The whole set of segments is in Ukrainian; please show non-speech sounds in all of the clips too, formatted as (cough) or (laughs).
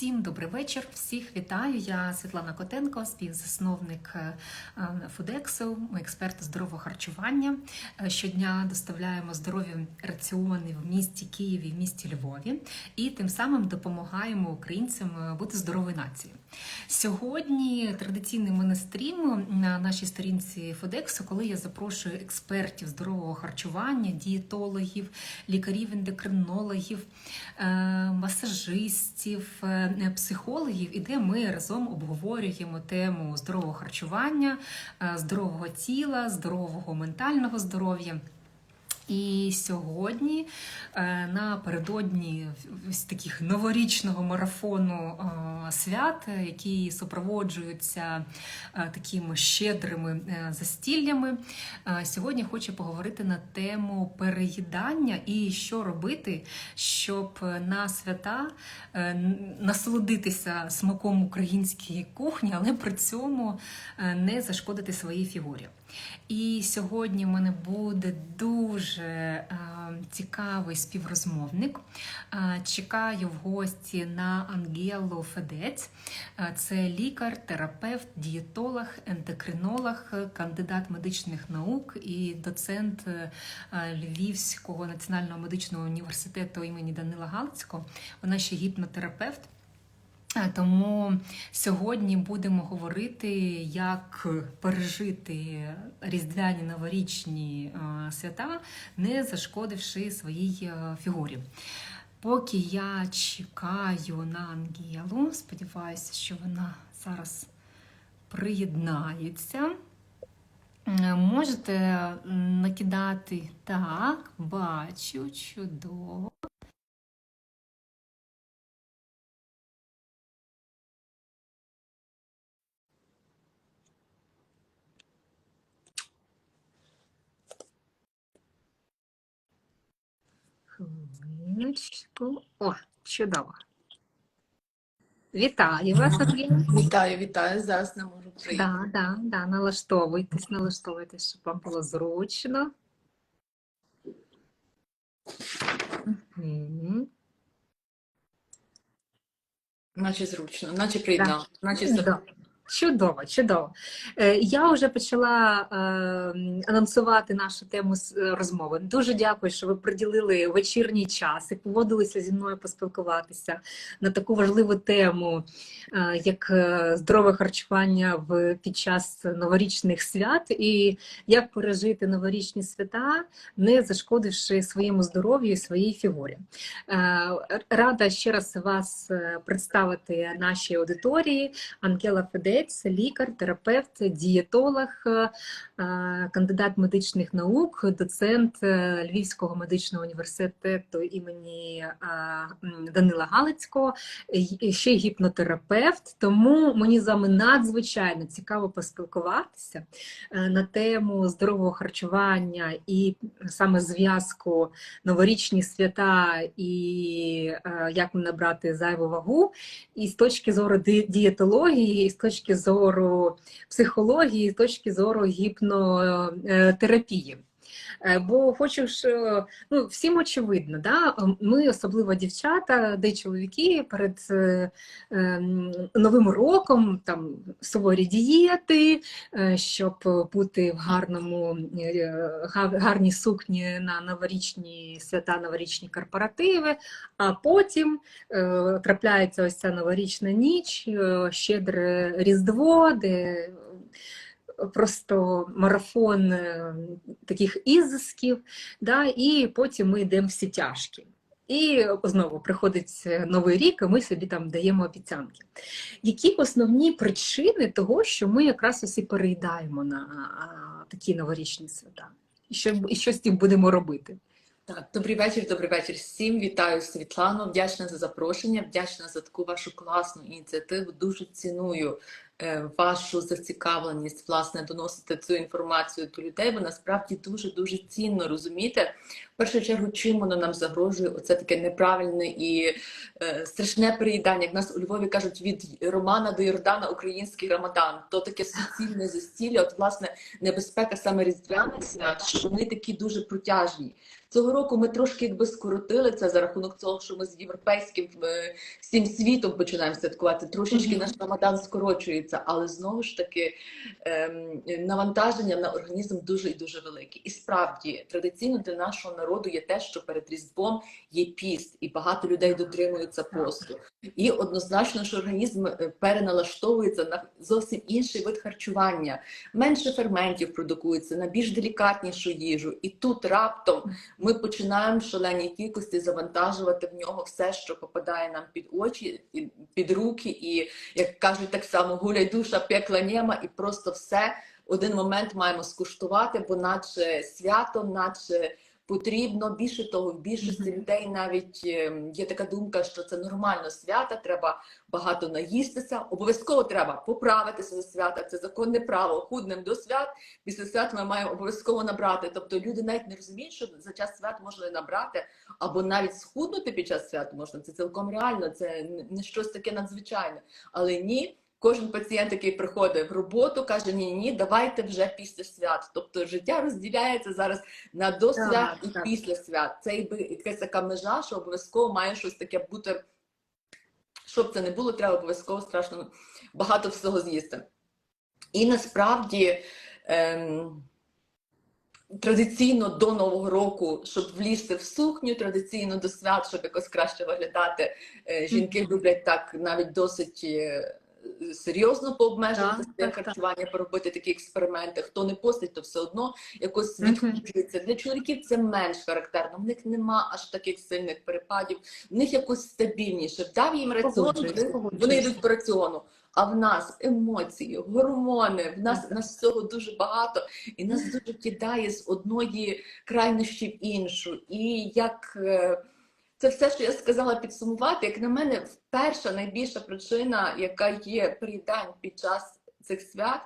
Всім добрий вечір, всіх вітаю. Я Світлана Котенко, співзасновник е, Фудексу, ми експерти здорового харчування. Е, Щодня доставляємо здорові раціони в місті Києві, в місті Львові, і тим самим допомагаємо українцям е, бути здоровою нацією. Сьогодні традиційний монастрім на нашій сторінці Фодексу, коли я запрошую експертів здорового харчування, дієтологів, лікарів-ендокринологів, масажистів, психологів, і де ми разом обговорюємо тему здорового харчування, е, здорового тіла, здорового ментального здоров'я. І сьогодні е, напередодні ось таких новорічного марафону е, свят, які супроводжуються е, такими щедрими застіллями. Сьогодні хочу поговорити на тему переїдання і що робити, щоб на свята насолодитися смаком української кухні, але при цьому не зашкодити своїй фігурі. І сьогодні в мене буде дуже е, цікавий співрозмовник. Е, чекаю в гості на Ангелу Федець. Е, це лікар, терапевт, дієтолог, ендокринолог, кандидат медичних наук і доцент е, Львівського національного медичного університету імені Данила Галицького. Вона ще гіпнотерапевт. Е, Тому сьогодні будемо говорити, як пережити різдвяні новорічні е, свята, не зашкодивши своїй е, фігурі. Поки я чекаю на Ангелу, сподіваюся, що вона зараз приєднається. Можете накидати так, бачу, чудово. Хвилиночку. О, чудово. Вітаю вас, Ангеліна. Вітаю, вітаю. Зараз не можу прийти. Да, да, да, налаштовуйтесь, налаштовуйтесь, щоб вам було зручно. Наче зручно, наче приєднав, наче Да. Чудово, чудово. Е, Я вже почала е, анонсувати нашу тему е, розмови. Дуже дякую, що ви приділили вечірній час і поводилися зі мною поспілкуватися на таку важливу тему, як здорове харчування під час новорічних свят, і як пережити новорічні свята, не зашкодивши своєму здоров'ю і своїй фігурі. Рада ще раз вас представити нашій аудиторії. Ангела Федець, лікар, терапевт, дієтолог, е, е, кандидат медичних наук, доцент е, Львівського медичного університету імені Данила Галицького, ще й гіпнотерапевт. Тому мені з вами надзвичайно цікаво поспілкуватися на тему здорового харчування і саме зв'язку новорічні свята і як набрати зайву вагу, і з точки зору дієтології, і з точки зору психології, з точки зору гіпнотерапії. Е, Бо хочу ж, ну всім очевидно, да? ми, особливо дівчата, де чоловіки перед е, ем, новим роком там суворі дієти, е, щоб бути в гарному, гарній сукні на новорічні свята, новорічні корпоративи, а потім трапляється ось ця новорічна ніч, щедре Різдво, де просто марафон е, таких ізисків, да, і потім ми йдемо всі тяжкі. І знову приходить новий рік, і ми собі там даємо обіцянки. Які основні причини того, що ми якраз усі переїдаємо на такі новорічні свята? І що, і що з цим будемо робити? Так, добрий вечір, добрий вечір. Всім вітаю Світлано. Вдячна за запрошення, вдячна за таку вашу класну ініціативу. Дуже ціную е, вашу зацікавленість власне доносити цю інформацію до людей. Бо насправді дуже дуже цінно розуміти першу чергу, чим воно нам загрожує? Оце таке неправильне і е, страшне переїдання. Як нас у Львові кажуть, від Романа до Йордана український рамадан. То таке суцільне застілля. От, власне, небезпека саме різдвяних свят, що вони такі дуже протяжні. Цього року ми трошки якби скоротили це за рахунок того, що ми з європейським е, всім світом починаємо святкувати. Трошечки Мгм. наш рамадан скорочується, але знову ж таки ем, навантаження на організм дуже і дуже велике. І справді традиційно для нашого народу є те, що перед Різдвом є піст, і багато людей дотримуються посту. І однозначно, що організм е, переналаштовується на зовсім інший вид харчування, менше ферментів продукується на більш делікатнішу їжу. І тут раптом ми починаємо в шаленій кількості завантажувати в нього все, що попадає нам під очі, під руки, і як кажуть, так само гуляй душа, пекла нема, і просто все один момент маємо скуштувати, бо наче свято, наче потрібно. Більше того, в більшості людей навіть ем, є така думка, що це нормально свята, треба багато наїстися. Обов'язково треба поправитися за свята. Це законне право. Худним до свят. Після свят ми маємо обов'язково набрати. Тобто люди навіть не розуміють, що за час свят можна набрати, або навіть схуднути під час свят можна. Це цілком реально, це не щось таке надзвичайне. Але ні. Кожен пацієнт, який приходить в роботу, каже: ні, ні, давайте вже після свят. Тобто життя розділяється зараз на до Так, і так. після свят. Це якась така межа, що обов'язково має щось таке бути. Щоб це не було, треба обов'язково страшно багато всього з'їсти. І насправді ем, традиційно до Нового року, щоб влізти в сукню, традиційно до свят, щоб якось краще виглядати, е, жінки люблять так навіть досить. е, Серйозно пообмежувати Так, своє харчування, поробити такі експерименти. Хто не постить, то все одно якось Мгм. Для чоловіків це менш характерно. В них нема аж таких сильних перепадів, в них якось стабільніше. Дав їм раціон, вони, вони йдуть по раціону. А в нас емоції, гормони, в нас, нас всього дуже багато, і нас дуже кидає з одної крайнощі в іншу. І як е, це все, що я сказала підсумувати, як на мене, перша найбільша причина, яка є приїдань під час цих свят,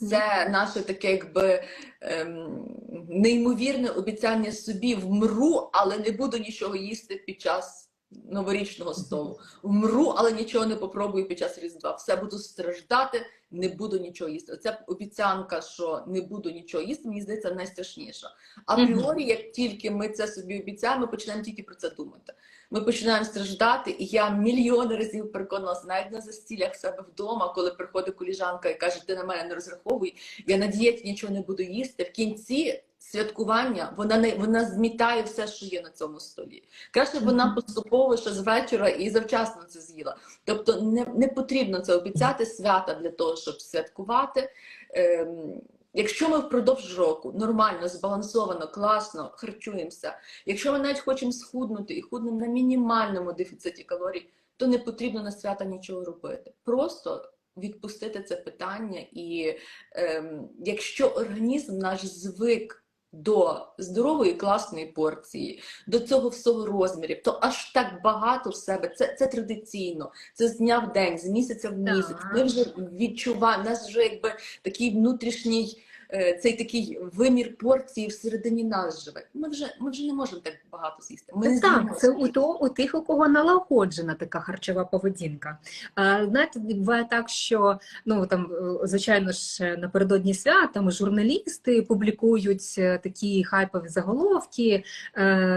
це наше таке, якби ем, неймовірне обіцяння собі вмру, але не буду нічого їсти під час новорічного столу. Вмру, але нічого не попробую під час Різдва. Все буду страждати, не буду нічого їсти. Оця обіцянка, що не буду нічого їсти, мені здається, найстрашніша. Апріорі, як тільки ми це собі обіцяємо, ми починаємо тільки про це думати. Ми починаємо страждати, і я мільйони разів переконалася, навіть на застілях себе вдома, коли приходить коліжанка і каже, ти на мене не розраховуй, я на дієті нічого не буду їсти. В кінці святкування вона не вона змітає все, що є на цьому столі. Краще вона поступово ще з вечора і завчасно це з'їла. Тобто не, не потрібно це обіцяти свята для того, щоб святкувати. Ем, Якщо ми впродовж року нормально, збалансовано, класно харчуємося, якщо ми навіть хочемо схуднути і худнемо на мінімальному дефіциті калорій, то не потрібно на свята нічого робити. Просто відпустити це питання, і ем, якщо організм наш звик до здорової класної порції, до цього всього розмірів, то аж так багато в себе. Це, це традиційно, це з дня в день, з місяця в місяць. Ми вже відчуваємо, у нас вже якби такий внутрішній. Е, Цей такий вимір порції всередині нас живе. Ми вже ми вже не можемо так багато з'їсти. Ми не Так, з'їмо. це у, то, у тих, у кого налагоджена така харчова поведінка. А, знаєте, буває так, що ну там, е, звичайно ж, напередодні свят там журналісти публікують е, такі хайпові заголовки,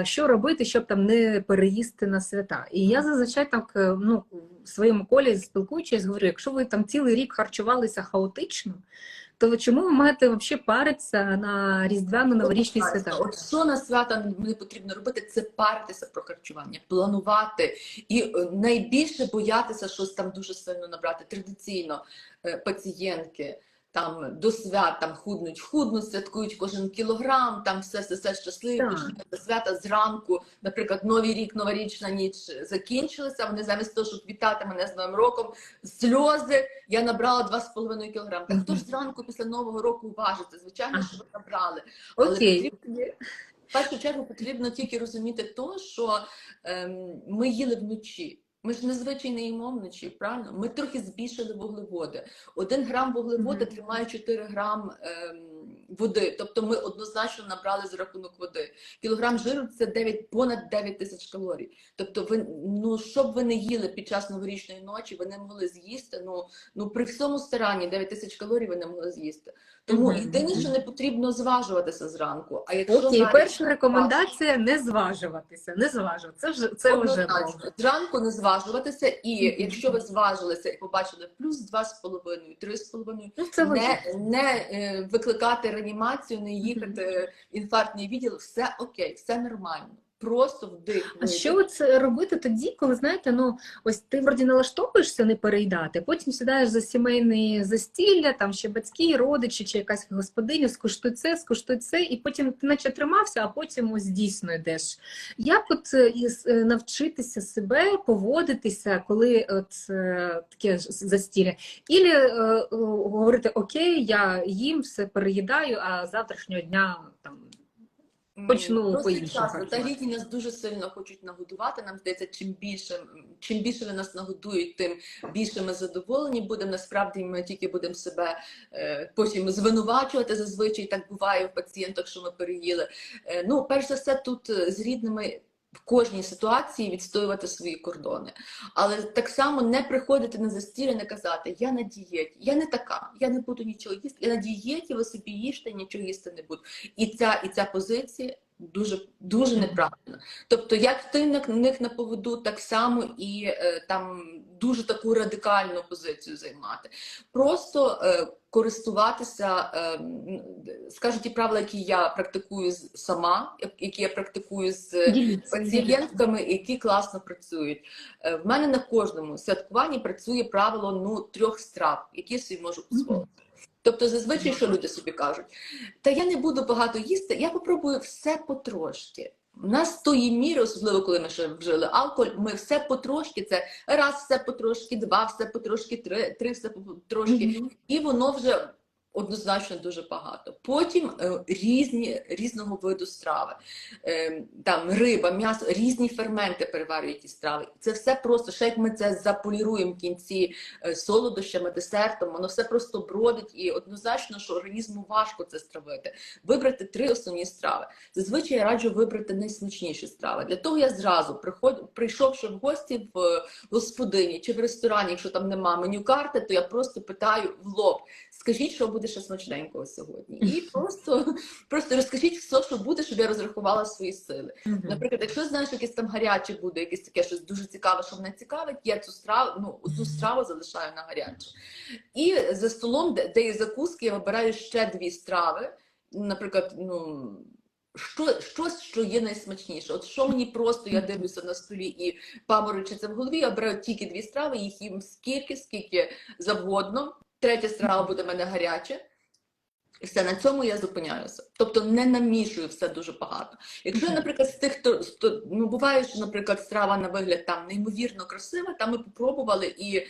що робити, щоб там не переїсти на свята. І я зазвичай так ну, в своєму колі спілкуючись, говорю, якщо ви там цілий рік харчувалися хаотично. То чому ви маєте взагалі паритися на різдвяно-новорічні свята? От що на свята не потрібно робити, це паритися про харчування, планувати і е, найбільше боятися щось там дуже сильно набрати. Традиційно е, пацієнтки там до свят там худнуть, худнуть, святкують кожен кілограм, там все все, все Так. починають до свята зранку. Наприклад, новий рік, новорічна ніч закінчилася. Вони замість того, щоб вітати мене з новим роком, сльози. Я набрала 2,5 кілограм. Та хто ж зранку після нового року важиться? Звичайно, що ви набрали. Але Окей. потрібно- В першу чергу потрібно тільки розуміти то, що ем, ми їли вночі. Ми ж незвичайно не їмо вночі, правильно? Ми трохи збільшили вуглеводи. Один грам вуглевода Мгм. тримає 4 грам ем, води. Тобто ми однозначно набрали за рахунок води. Кілограм жиру це 9, понад 9 тисяч калорій. Тобто, ви ну що б ви не їли під час новорічної ночі, ви не могли з'їсти. Ну ну при всьому старанні 9 тисяч калорій ви не могли з'їсти. Тому єдине, що не потрібно зважуватися зранку. А якщо Окей, навіть- перша рекомендація не зважуватися. Не зважувати. Це вже це вже Зранку не зважуватися, і якщо ви зважилися і побачили плюс 2,5, 3,5, Ну не, не е, викликати реанімацію, не їхати в інфарктний відділ, все окей, все нормально. Просто вдих. А що це робити тоді, коли знаєте, ну ось ти вроді налаштовуєшся не переїдати, потім сідаєш за сімейне застілля, там ще батьки, родичі чи якась господиня, скуштуй це, скуштуй це, і потім ти наче тримався, а потім ось дійсно йдеш. Як от е, е, навчитися себе поводитися, коли от е, таке застілля? Ілі говорити окей, я їм все переїдаю, а завтрашнього дня там. Почну Досить по-іншому часто. Та харчуватися. нас дуже сильно хочуть нагодувати. Нам здається, чим більше, чим більше ви нас нагодують, тим більше ми задоволені будемо. Насправді ми тільки будемо себе е, потім звинувачувати. Зазвичай так буває в пацієнтах, що ми переїли. Е, ну, перш за все, тут е, з рідними. В кожній ситуації відстоювати свої кордони, але так само не приходити на застілля, не казати Я на дієті, я не така, я не буду нічого їсти. Я на дієті, ви собі їжте, нічого їсти не буду. І ця і ця позиція дуже дуже неправильно. Тобто, як ти на них на поводу, так само і е, там дуже таку радикальну позицію займати. Просто е, користуватися, е, скажу ті правила, які я практикую сама, які я практикую з діліться. пацієнтками, які класно працюють. Е, В мене на кожному святкуванні працює правило ну трьох страв, які я собі можу дозволити. Тобто, зазвичай, що люди собі кажуть, та я не буду багато їсти, я попробую все потрошки. У нас тої міри, особливо коли ми ще вжили алкоголь, ми все потрошки, це раз все потрошки, два все потрошки, три, три все потрошки, Мгм. і воно вже однозначно дуже багато. Потім е, різні різного виду страви, е, там риба, м'ясо, різні ферменти переварюють ті страви. Це все просто, ще як ми це заполіруємо в кінці е, солодощами, десертом, воно все просто бродить, і однозначно, що організму важко це стравити. Вибрати три основні страви. Зазвичай я раджу вибрати найсмачніші страви. Для того я зразу приход... прийшовши в гості в господині чи в ресторані, якщо там нема меню карти, то я просто питаю в лоб. Скажіть, що буде ще смачненького сьогодні, (laughs) і просто, просто розкажіть все, що буде, щоб я розрахувала свої сили. Наприклад, якщо знаєш, якесь там гаряче буде, якесь таке щось дуже цікаве, що мене цікавить, я цю страву, ну одну страву залишаю на гаряче. І за столом, де, де є закуски, я вибираю ще дві страви. Наприклад, ну. Що, щось, що є найсмачніше. От що мені просто я дивлюся на столі і паморочиться в голові, я беру тільки дві страви, їх їм скільки, скільки завгодно. Третя страва буде в мене гаряча. І все, на цьому я зупиняюся. Тобто не намішую все дуже багато. Якщо, наприклад, з тих, хто ну буває, що, наприклад, страва на вигляд там неймовірно красива, там ми попробували і.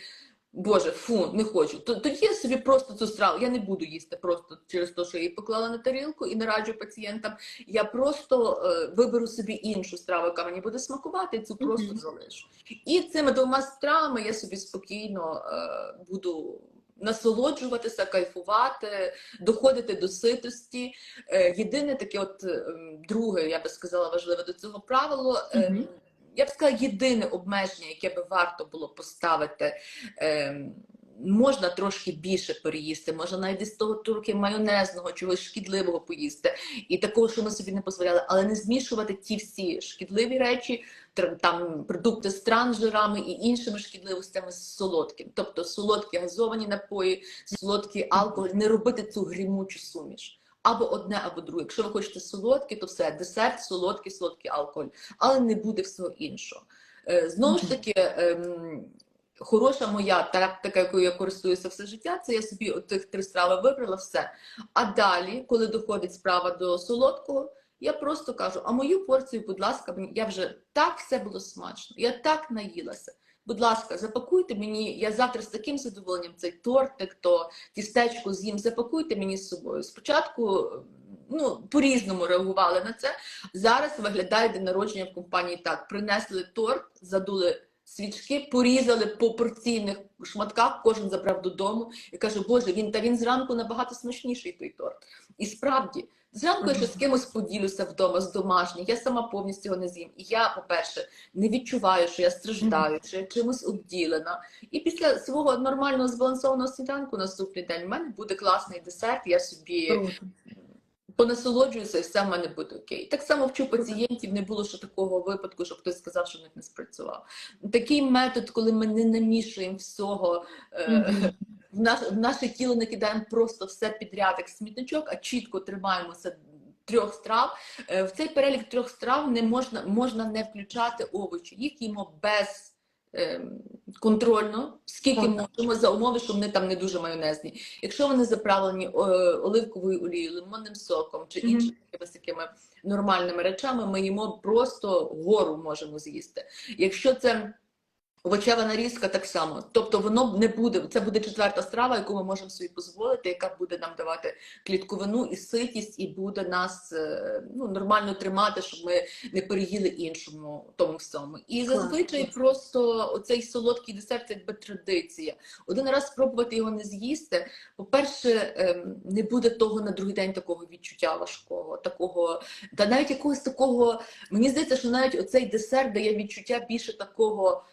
Боже, фу, не хочу. То- Тоді я собі просто цю страву, я не буду їсти просто через те, що я її поклала на тарілку і не раджу пацієнтам. Я просто е, виберу собі іншу страву, яка мені буде смакувати, і цю просто залишу. І цими двома стравами я собі спокійно е, буду насолоджуватися, кайфувати, доходити до ситості. Е, єдине таке, от е, друге, я би сказала, важливе до цього правило. Мгм. Я б сказала, єдине обмеження, яке би варто було поставити. Можна трошки більше переїсти, можна навіть десь того трохи майонезного, чогось шкідливого поїсти, і такого, що ми собі не дозволяли, але не змішувати ті всі шкідливі речі, там продукти з трансжирами і іншими шкідливостями з солодким. Тобто солодкі газовані напої, солодкий алкоголь, не робити цю грімучу суміш. Або одне, або друге. Якщо ви хочете солодке, то все, десерт, солодкий, солодкий алкоголь, але не буде всього іншого. Е, Знову ж таки, ем, хороша моя тактика, якою я користуюся все життя, це я собі тих три страви вибрала, все. А далі, коли доходить справа до солодкого, я просто кажу: а мою порцію, будь ласка, я вже так все було смачно, я так наїлася. Будь ласка, запакуйте мені, я завтра з таким задоволенням цей тортик, то тістечко з'їм, запакуйте мені з собою. Спочатку ну, по-різному реагували на це. Зараз виглядає день народження в компанії так: принесли торт, задули свічки, порізали по порційних шматках, кожен забрав додому і каже, Боже, він та він зранку набагато смачніший той торт. І справді, зранку я ще з кимось поділюся вдома з домашніх, я сама повністю його не з'їм. І я, по-перше, не відчуваю, що я страждаю, що я чимось обділена. І після свого нормального збалансованого сніданку наступний день в мене буде класний десерт, я собі. Понасолоджуюся, і все в мене буде окей. Так само вчу пацієнтів, не було ще такого випадку, щоб хтось сказав, що в них не спрацював. Такий метод, коли ми не намішуємо всього. е, в, наш, в наше тіло не кидаємо просто все підряд, як смітничок, а чітко тримаємося трьох страв. Е, В цей перелік трьох страв не можна, можна не включати овочі. Їх їмо без контрольно, скільки Так. можемо, за умови, що вони там не дуже майонезні. Якщо вони заправлені е, оливковою олією, лимонним соком чи іншими якимись такими нормальними речами, ми їмо просто гору можемо з'їсти. Якщо це Овочева нарізка так само. Тобто воно не буде, це буде четверта страва, яку ми можемо собі дозволити, яка буде нам давати клітковину і ситість, і буде нас е, ну, нормально тримати, щоб ми не переїли іншому тому всьому. І зазвичай клас. просто оцей солодкий десерт це якби традиція. Один раз спробувати його не з'їсти. По-перше, ем, не буде того на другий день такого відчуття важкого, такого, та навіть якогось такого. Мені здається, що навіть оцей десерт дає відчуття більше такого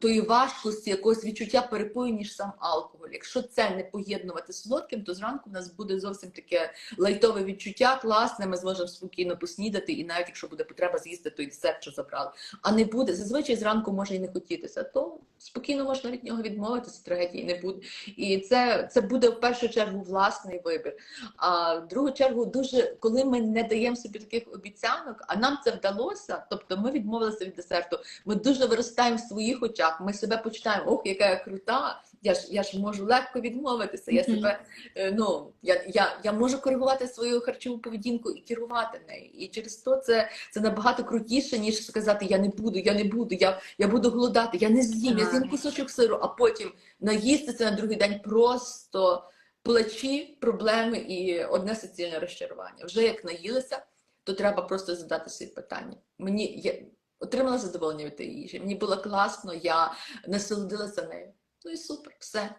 тої важкості, якогось відчуття перепою, ніж сам алкоголь. Якщо це не поєднувати з солодким, то зранку в нас буде зовсім таке лайтове відчуття, класне, ми зможемо спокійно поснідати, і навіть якщо буде потреба з'їсти той десерт, що забрали. А не буде, зазвичай зранку може і не хотітися, то спокійно можна від нього відмовитися, трагедії не буде. І це, це буде в першу чергу власний вибір. А в другу чергу, дуже коли ми не даємо собі таких обіцянок, а нам це вдалося, тобто ми відмовилися від десерту, ми дуже виростаємо в своїх очах, ми себе почитаємо, ох, яка я крута, я ж я ж можу легко відмовитися. Я себе е, ну я, я, я можу коригувати свою харчову поведінку і керувати нею. І через то це, це набагато крутіше, ніж сказати Я не буду, я не буду, я, я буду голодати, я не з'їм, я з'їм кусочок сиру, а потім наїстися на другий день просто плачі, проблеми і одне суцільне розчарування. Вже як наїлися, то треба просто задати собі питання. Мені я отримала задоволення від тієї їжі. Мені було класно, я насолодилася нею. Ну і супер, все.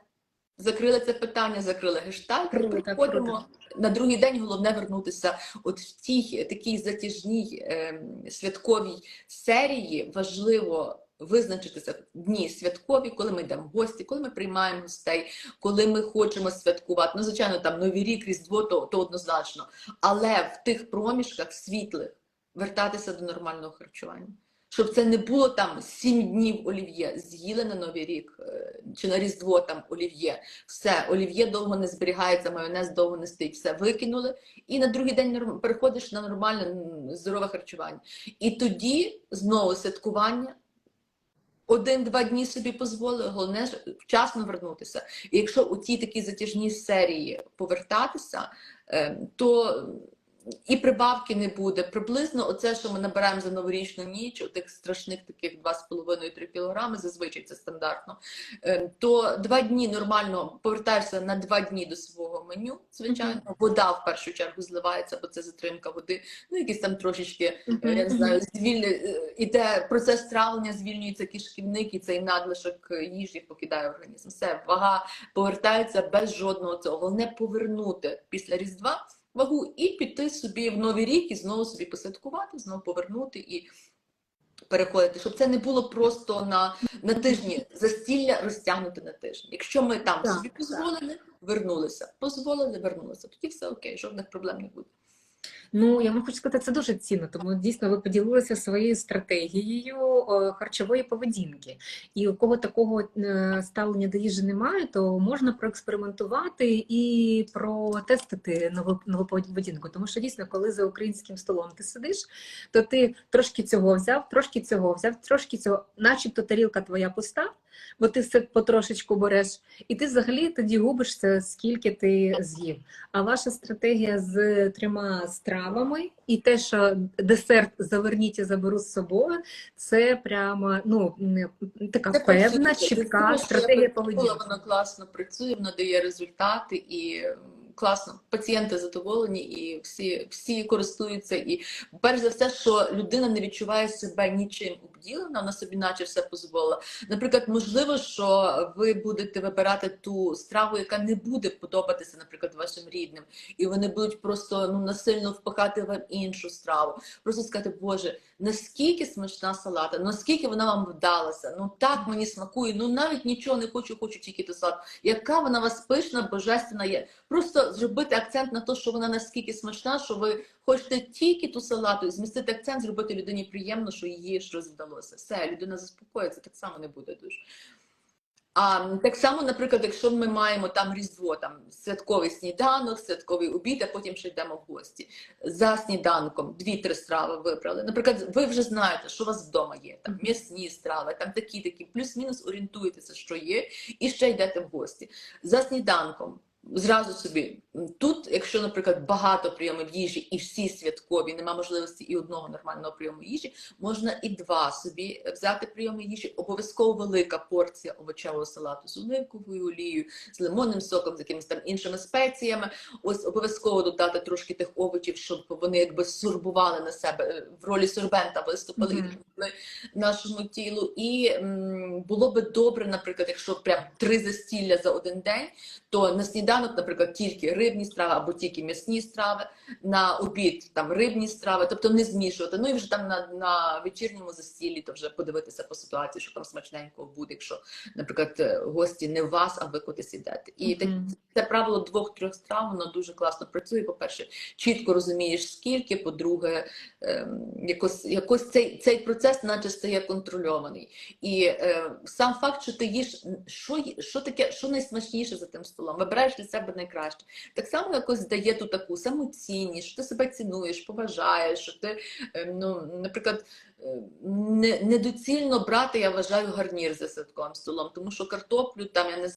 Закрили це питання, закрили гештальт, приходимо на другий день. Головне вернутися от в тій такій затяжній ем, святковій серії. Важливо визначитися дні святкові, коли ми йдемо в гості, коли ми приймаємо гостей, коли ми хочемо святкувати. Ну, звичайно, там Новий рік, Різдво, то, то однозначно. Але в тих проміжках світлих вертатися до нормального харчування. Щоб це не було там сім днів олів'є, з'їли на Новий рік е, чи на Різдво там олів'є. Все, олів'є довго не зберігається, майонез довго не стоїть, все викинули. І на другий день переходиш на нормальне здорове харчування. І тоді знову святкування. Один-два дні собі дозволили, головне ж вчасно вернутися. І якщо у ті такі затяжні серії повертатися, е, то і прибавки не буде. Приблизно оце, що ми набираємо за новорічну ніч, у тих страшних таких 2,5-3 кілограми, зазвичай це стандартно. е, То два дні нормально повертаєшся на два дні до свого меню. Звичайно, вода в першу чергу зливається, бо це затримка води. Ну, якісь там трошечки Е, я не знаю, звільни е, іде процес травлення, звільнюється кишківник, і цей надлишок їжі покидає організм. Все, вага повертається без жодного цього. Головне повернути після Різдва вагу і піти собі в новий рік і знову собі посвяткувати, знову повернути і переходити, щоб це не було просто на, на тижні застілля розтягнути на тиждень. Якщо ми там Так, собі дозволили, вернулися, дозволили, вернулися, тоді все окей, жодних проблем не буде. Ну, я вам хочу сказати, це дуже цінно, тому дійсно ви поділилися своєю стратегією е, харчової поведінки. І у кого такого е, ставлення до їжі немає, то можна проекспериментувати і протестити нову, нову поведінку. Тому що дійсно, коли за українським столом ти сидиш, то ти трошки цього взяв, трошки цього взяв, трошки цього, начебто тарілка твоя пуста, бо ти все потрошечку береш, і ти взагалі тоді губишся, скільки ти з'їв. А ваша стратегія з трьома стравами і те, що десерт заверніть і заберу з собою, це прямо ну не- така Це певна, чітка стратегія поведінки. Вона класно працює, вона дає результати і класно. Пацієнти задоволені і всі, всі користуються. І перш за все, що людина не відчуває себе нічим обділена, вона собі наче все дозволила. Наприклад, можливо, що ви будете вибирати ту страву, яка не буде подобатися, наприклад, вашим рідним, і вони будуть просто ну насильно впихати вам іншу страву. Просто сказати, Боже, наскільки смачна салата, наскільки вона вам вдалася. Ну так мені смакує. Ну навіть нічого не хочу, хочу тільки ту салат. Яка вона вас пишна, божественна є. Просто зробити акцент на те, що вона наскільки смачна, що ви хочете тільки ту салату, і змістити акцент, зробити людині приємно, що їй щось вдалося. Все, людина заспокоїться, так само не буде дуже. А так само, наприклад, якщо ми маємо там різдво, там святковий сніданок, святковий обід, а потім ще йдемо в гості. За сніданком дві-три страви вибрали. Наприклад, ви вже знаєте, що у вас вдома є. Там м'ясні страви, там такі, такі, плюс-мінус орієнтуєтеся, що є, і ще йдете в гості. За сніданком. Зразу собі тут, якщо, наприклад, багато прийомів їжі і всі святкові, нема можливості і одного нормального прийому їжі, можна і два собі взяти прийоми їжі. Обов'язково велика порція овочевого салату з оливковою олією, з лимонним соком, з якимись там іншими спеціями. Ось обов'язково додати трошки тих овочів, щоб вони якби сорбували на себе е, в ролі сорбента, виступили і допомогли нашому тілу. І м, було би добре, наприклад, якщо прям три застілля за один день, то на сніданок, наприклад, тільки рибні страви або тільки м'ясні страви, на обід там рибні страви, тобто не змішувати. Ну і вже там на, на вечірньому застіллі, то вже подивитися по ситуації, що там смачненького буде, якщо, наприклад, е, гості не в вас, а ви кудись ідете. І так, це правило двох-трьох страв, воно дуже класно працює. По-перше, чітко розумієш, скільки, по-друге, ем, якось, якось цей, цей процес наче стає контрольований. І е, сам факт, що ти їш, що, що таке, що найсмачніше за тим столом, вибираєш для себе найкраще. Так само якось дає ту таку самоцінність, що ти себе цінуєш, поважаєш, що ти, е, ну, наприклад, е, недоцільно брати, я вважаю, гарнір за садком столом, тому що картоплю там я не